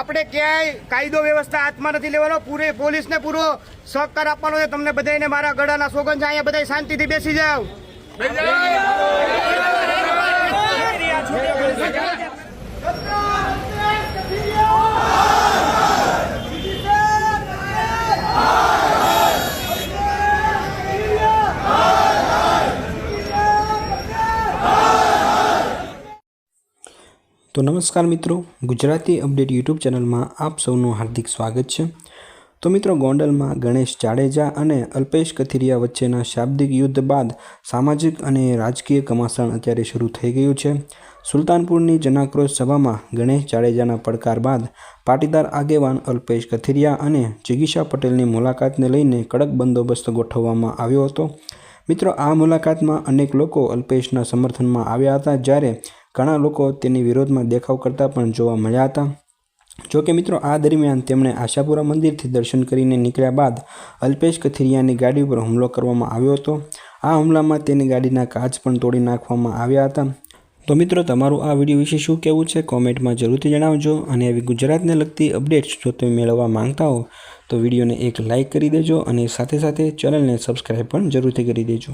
આપણે ક્યાંય કાયદો વ્યવસ્થા હાથમાં નથી લેવાનો. પૂરે પોલીસને પૂરો સહકાર આપવાનો છે. તમને બધાને મારા ગળાના સોગંદ છે. અહીંયા બધા શાંતિથી બેસી જાઓ. તો નમસ્કાર મિત્રો, ગુજરાતી અપડેટ યુટ્યુબ ચેનલમાં આપ સૌનું હાર્દિક સ્વાગત છે. તો મિત્રો, ગોંડલમાં ગણેશ જાડેજા અને અલ્પેશ કથિરિયા વચ્ચેના શાબ્દિક યુદ્ધ બાદ સામાજિક અને રાજકીય કમાસણ અત્યારે શરૂ થઈ ગયું છે. સુલતાનપુરની જનાક્રોશ સભામાં ગણેશ જાડેજાના પડકાર બાદ પાટીદાર આગેવાન અલ્પેશ કથિરિયા અને જિગીશા પટેલની મુલાકાતને લઈને કડક બંદોબસ્ત ગોઠવવામાં આવ્યો હતો. મિત્રો, આ મુલાકાતમાં અનેક લોકો અલ્પેશના સમર્થનમાં આવ્યા હતા, જ્યારે ઘણા લોકો તેની વિરોધમાં દેખાવ કરતા પણ જોવા મળ્યા હતા. જોકે મિત્રો, આ દરમિયાન તેમણે આશાપુરા મંદિરથી દર્શન કરીને નીકળ્યા બાદ અલ્પેશ કથિરિયાની ગાડી ઉપર હુમલો કરવામાં આવ્યો હતો. આ હુમલામાં તેની ગાડીના કાચ પણ તોડી નાખવામાં આવ્યા હતા. તો મિત્રો, તમારું આ વીડિયો વિશે શું કહેવું છે? કોમેન્ટમાં જરૂરથી જણાવજો અને આવી ગુજરાતને લગતી અપડેટ્સ જો તમે મેળવવા માંગતા હો, તો વિડીયોને એક લાઇક કરી દેજો અને સાથે સાથે ચેનલને સબસ્ક્રાઈબ પણ જરૂરથી કરી દેજો.